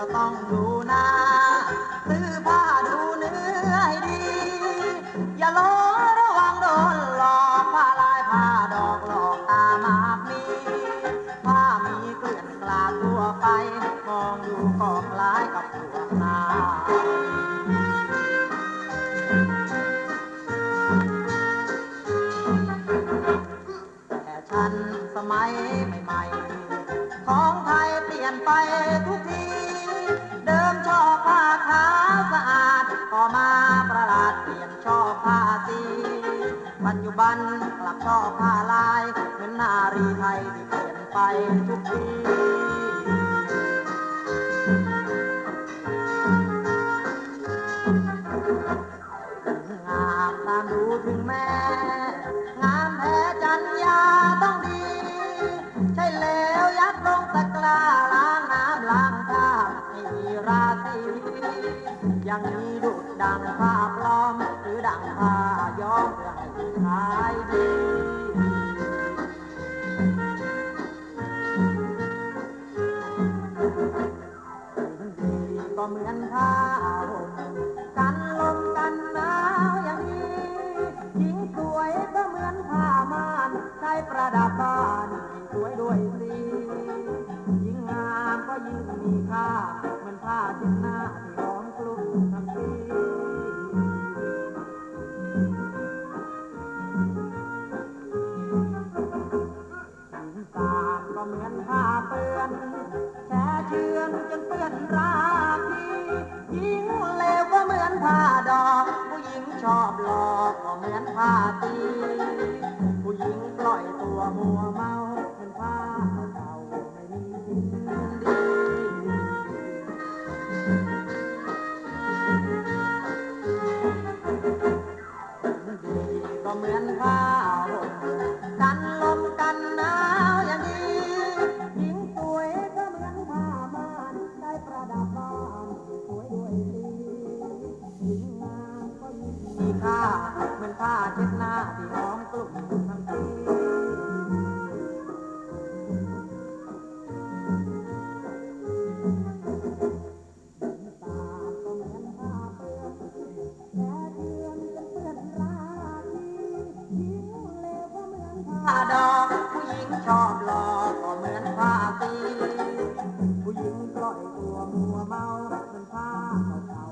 ก็ต้องดูหน้า ซื้อผ้าดูเนื้อให้ดี อย่าหลงระวังโดนหลอกผ้าลายผ้าดอกหลอกตามากมีผ้ามีเกลื่อนกลาดทั่วไป มองอยู่กอคลายกับหัวนาแต่ฉันสมัยใหม่ๆของไทยเปลี่ยนไปทุกที วันกลับชอบผ้าลายเหมือนนารีไทยที่เปลี่ยนไปทุกทีงามตามดูถึงแม่งามแท้จัญญาต้องดี ใช่แล้วยัดลงตะกร้าล้างน้ำล้างผ้าให้มีราศีอย่างนี้ดุดดังผ้าปลอม หรือดังผ้าย้อมเพื่อให้ขายดีดีก็เหมือนผ้าห่มกันลมกันหนาวอย่างนี้หญิงสวยก็เหมือนผ้าม่านใช้ประดับบ้านสวยด้วยสียิ่งงามก็ยิ่งมีค่าเหมือนผ้าเช็ดหน้า อบหลอกก็เหมือนผ้าตีผู้หญิงปล่อยตัวมัวเมาเหมือนผ้าเก่าไม่มีสิ้นดีดีก็เหมือนผ้าห่มกันลมกันหนาวอย่างนี้หญิงสวยก็เหมือนผ้าม่านได้ประดับบ้านสวยด้วย ผ้าเหมือนผ้าเช็ดหน้าที่หอมกลุ่มทั้งทีผ้าดอกผู้หญิงชอบหลอกก็เหมือนผ้าตีผู้หญิงปล่อยตัวมัวเมาเหมือนผ้าเก่า